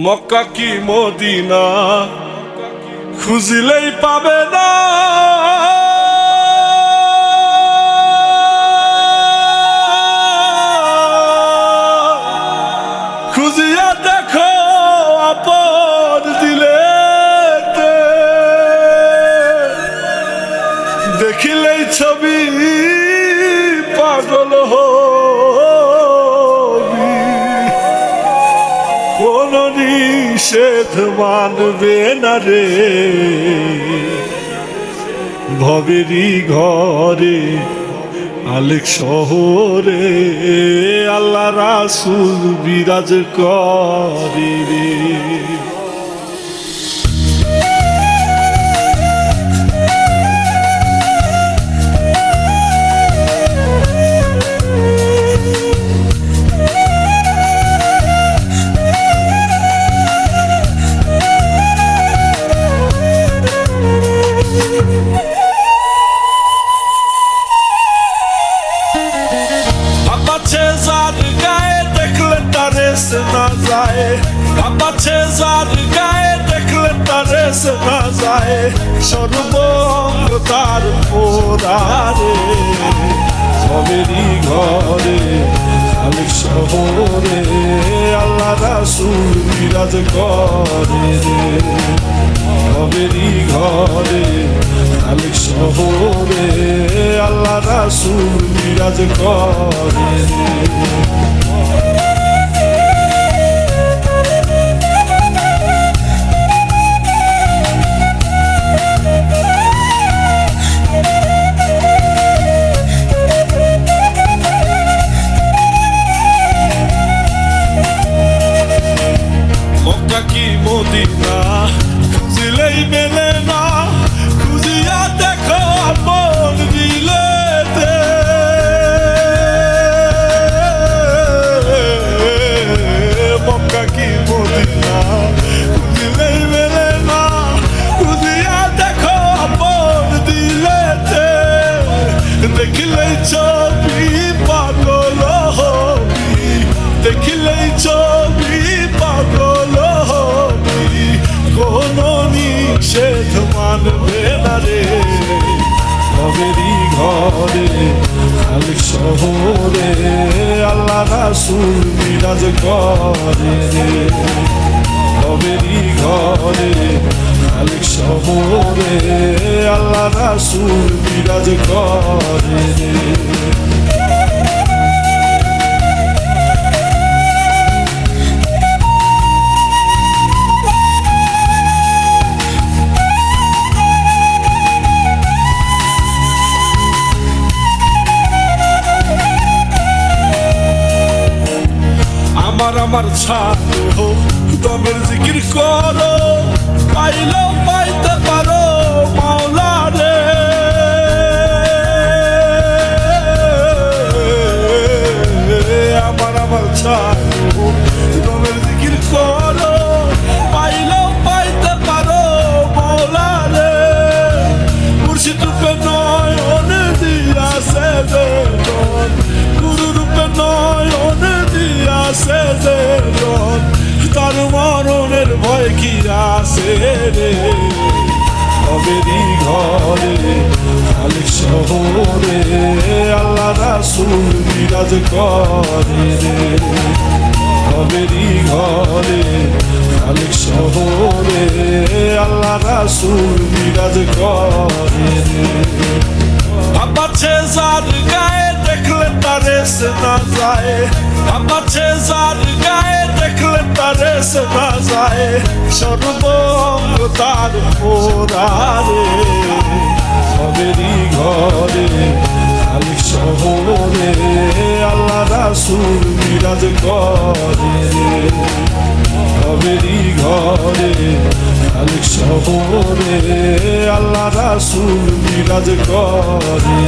মক্কা কি মদিনা? খুঁজিলেই পাবে না। কোন নিষেধ মানবে না রে। ভবেরই ঘরে আলেক শহরে আল্লাহ রাসুল বিরাজ করে। রে আপাছে যার গায়ে দেখলে তারে সে না যায়। সর্বঙ্গ তার পোড়ারে। সবেরই ঘরে আলিক শহরে। আল্লাহ রাসুল বিরাজ করে সবেরই ঘরে আলিক শহরে। আল্লাহ রাসুল বিরাজ করে মদিনা খুঁজিলেই মেলে না খুঁজিয়া দেখো ঘরে শহরে আল্লাহ রাসুল বিরাজ করে। কবেরি ঘরে খালি শহরে আল্লাহ রাসুল বিরাজ করে। আমার ছাড়ো দমের জিকির করো পাইলো পাইতে পারো। আছে রে কবেরই ঘরে আলিক শহরে আল্লাহ রাসুল বিরাজ করে রে। কবেরই ঘরে আলিক শহরে আল্লাহ রাসুল বিরাজ করে রে। আপাছে যার গায়ে দেখলে তারে সে না যায় আপাছে যার গায়ে দেখলে তারে সে যায় সর্বঙ্গ তার পোড়ারে সবেরই ঘরে আলিক শহরে, আল্লাহ রাসুল বিরাজ করে। সবেরই ঘরে আলিক শহরে, আল্লাহ রাসুল বিরাজ করে।